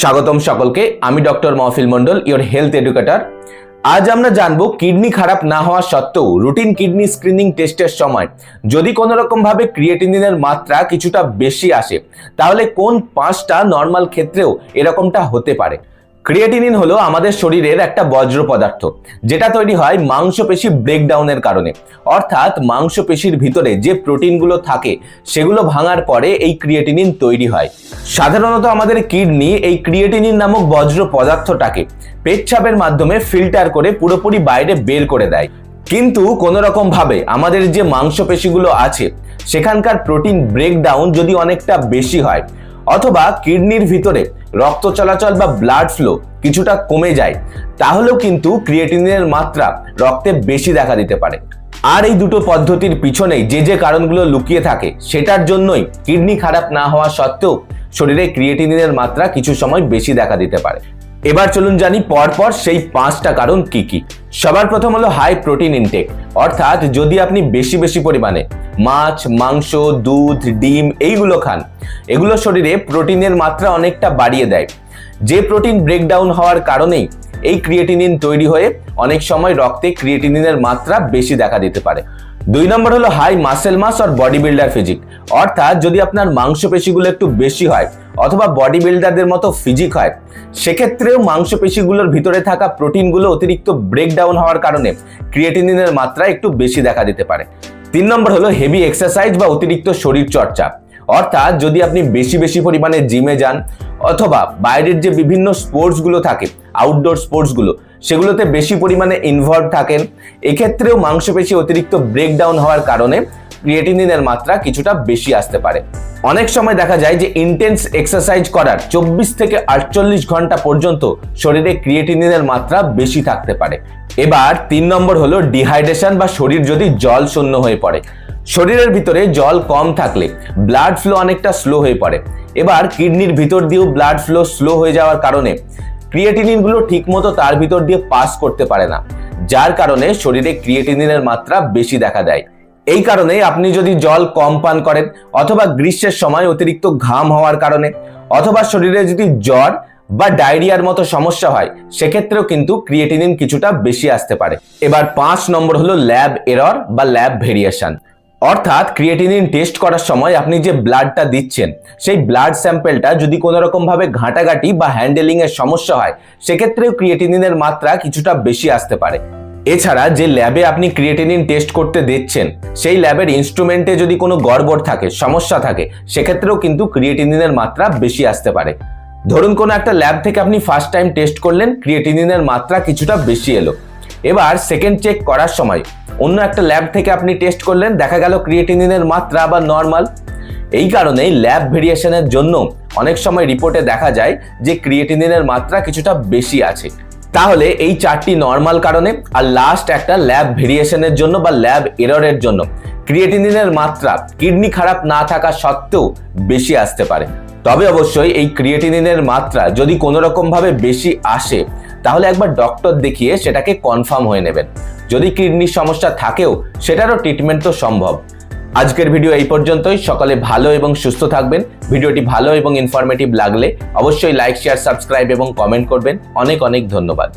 স্বাগতম সকলকে। আমি doctor Mahfil Mondal your health educator আজ আমরা জানব, কিডনি খারাপ না হওয়া সত্ত্বেও রুটিন কিডনি স্ক্রিনিং টেস্টের সময় যদি কোনো রকম ভাবে ক্রিয়েটিনিনের মাত্রা কিছুটা বেশি আসে, তাহলে কোন পাঁচটা নর্মাল ক্ষেত্রেও এরকমটা হতে পারে? ক্রিয়েটিনিন হলো আমাদের শরীরের একটা বজ্র পদার্থ, যেটা তৈরি হয় মাংসপেশি ব্রেকডাউনের কারণে। অর্থাৎ মাংসপেশির ভিতরে যে প্রোটিনগুলো থাকে, সেগুলো ভাঙার পরে এই ক্রিয়েটিনিন তৈরি হয়। সাধারণত আমাদের কিডনি এই ক্রিয়েটিনিন নামক বজ্র পদার্থটাকে পেচ্ছাপের মাধ্যমে ফিল্টার করে পুরোপুরি বাইরে বের করে দেয়। কিন্তু কোনো রকম ভাবে আমাদের যে মাংসপেশিগুলো আছে, সেখানকার প্রোটিন ব্রেকডাউন যদি অনেকটা বেশি হয় অথবা কিডনির ভিতরে রক্ত চলাচল বা ব্লাড ফ্লো কিছুটা কমে যায়, তাহলেও কিন্তু ক্রিয়েটিনের মাত্রা রক্তে বেশি দেখা দিতে পারে। আর এই দুটো পদ্ধতির পিছনেই যে যে কারণগুলো লুকিয়ে থাকে, সেটার জন্যই কিডনি খারাপ না হওয়া সত্ত্বেও শরীরে ক্রিয়েটিনিনের মাত্রা কিছু সময় বেশি দেখা দিতে পারে। এবার চলুন জানি পরপর সেই পাঁচটা কারণ কি কি। সবার প্রথম হলো হাই প্রোটিন ইনটেক অর্থাৎ যদি আপনি বেশি বেশি পরিমাণে মাছ, মাংস, দুধ, ডিম এইগুলো খান, এগুলো শরীরে প্রোটিনের মাত্রা অনেকটা বাড়িয়ে দেয়। যে প্রোটিন ব্রেকডাউন হওয়ার কারণেই এই ক্রিয়েটিনিন তৈরি হয়ে অনেক সময় রক্তে ক্রিয়েটিনিনের মাত্রা বেশি দেখা দিতে পারে। দুই নম্বর হলো হাই মাসেল মাস আর বডি বিল্ডার ফিজিক অর্থাৎ যদি আপনার মাংসপেশিগুলো একটু বেশি হয় অথবা বডি বিল্ডারদের মতো ফিজিক হয়। সেক্ষেত্রেও মাংসপেশিগুলোর ভিতরে থাকা প্রোটিনগুলো অতিরিক্ত ব্রেকডাউন হওয়ার কারণে ক্রিয়েটিনিনের মাত্রা একটু বেশি দেখা দিতে পারে। তিন নম্বর হলো হেভি এক্সারসাইজ বা অতিরিক্ত শরীর চর্চা। অর্থাৎ যদি আপনি বেশি বেশি পরিমাণে জিমে যান অথবা বাইরের যে বিভিন্ন স্পোর্টসগুলো থাকে আউটডোর স্পোর্টসগুলো সেগুলোতে বেশি পরিমাণে ইনভলভ থাকেন, এক্ষেত্রেও মাংসপেশি অতিরিক্ত ব্রেকডাউন হওয়ার কারণে ক্রিয়েটিনিনের মাত্রা কিছুটা বেশি আসতে পারে। অনেক সময় দেখা যায় যে ইন্টেন্স এক্সারসাইজ করার চব্বিশ থেকে আটচল্লিশ ঘণ্টা পর্যন্ত শরীরে ক্রিয়েটিনিনের মাত্রা বেশি থাকতে পারে। এবার তিন নম্বর হলো ডিহাইড্রেশন বা শরীর যদি জল শূন্য হয়ে পড়ে। শরীরের ভিতরে জল কম থাকলে ব্লাড ফ্লো অনেকটা স্লো হয়ে পড়ে। এবার কিডনির ভিতর দিয়েও ব্লাড ফ্লো স্লো হয়ে যাওয়ার কারণে ক্রিয়েটিনিনগুলো ঠিকমতো তার ভিতর দিয়ে পাস করতে পারে না, যার কারণে শরীরে ক্রিয়েটিনিনের মাত্রা বেশি দেখা দেয়। এই কারণে আপনি যদি জল কম পান করেন অথবা গ্রীষ্মের সময় অতিরিক্ত ঘাম হওয়ার কারণে, অথবা শরীরে যদি জ্বর বা ডায়রিয়ার মতো সমস্যা হয়, সেক্ষেত্রেও কিন্তু ক্রিয়েটিনিন কিছুটা বেশি আসতে পারে। এবার পাঁচ নম্বর হলো ল্যাব এরর বা ল্যাব ভেরিয়েশন অর্থাৎ ক্রিয়েটিনিন টেস্ট করার সময় আপনি যে ব্লাডটা দিচ্ছেন, সেই ব্লাড স্যাম্পেলটা যদি কোনো রকম ভাবে ঘাঁটাঘাঁটি বা হ্যান্ডেলিং এর সমস্যা হয়, সেক্ষেত্রেও ক্রিয়েটিনিনের মাত্রা কিছুটা বেশি আসতে পারে। এছাড়া যে ল্যাবে আপনি ক্রিয়েটিনিন টেস্ট করতে দিচ্ছেন সেই ল্যাবের ইনস্ট্রুমেন্টে যদি কোনো গড়বড় থাকে, সমস্যা থাকে, সেক্ষেত্রেও কিন্তু ক্রিয়েটিনিনের মাত্রা বেশি আসতে পারে। ধরুন কোনো একটা ল্যাব থেকে আপনি ফার্স্ট টাইম টেস্ট করলেন ক্রিয়েটিনিনের মাত্রা কিছুটা বেশি এলো। এবার সেকেন্ড চেক করার সময় অন্য একটা ল্যাব থেকে আপনি টেস্ট করলেন, দেখা গেল ক্রিয়েটিনিনের মাত্রা আবার নর্মাল এই কারণেই ল্যাব ভেরিয়েশনের জন্য অনেক সময় রিপোর্টে দেখা যায় যে ক্রিয়েটিনিনের মাত্রা কিছুটা বেশি আছে। তাহলে এই চারটি নর্মাল কারণে আর লাস্ট একটা ল্যাব ভেরিয়েশনের জন্য বা ল্যাব এররের জন্য ক্রিয়েটিনিনের মাত্রা কিডনি খারাপ না থাকা সত্ত্বেও বেশি আসতে পারে। তবে অবশ্যই এই ক্রিয়েটিনিনের মাত্রা যদি কোনো রকম ভাবে বেশি আসে, তাহলে একবার ডক্টর দেখিয়ে সেটাকে কনফার্ম হয়ে নেবেন। যদি কিডনির সমস্যা থাকেও, সেটারও ট্রিটমেন্ট তো সম্ভব। আজকের ভিডিও এই পর্যন্তই। সকালে ভালো এবং সুস্থ থাকবেন। ভিডিওটি ভালো এবং ইনফরমেটিভ লাগলে অবশ্যই লাইক শেয়ার সাবস্ক্রাইব এবং কমেন্ট করবেন। অনেক অনেক ধন্যবাদ।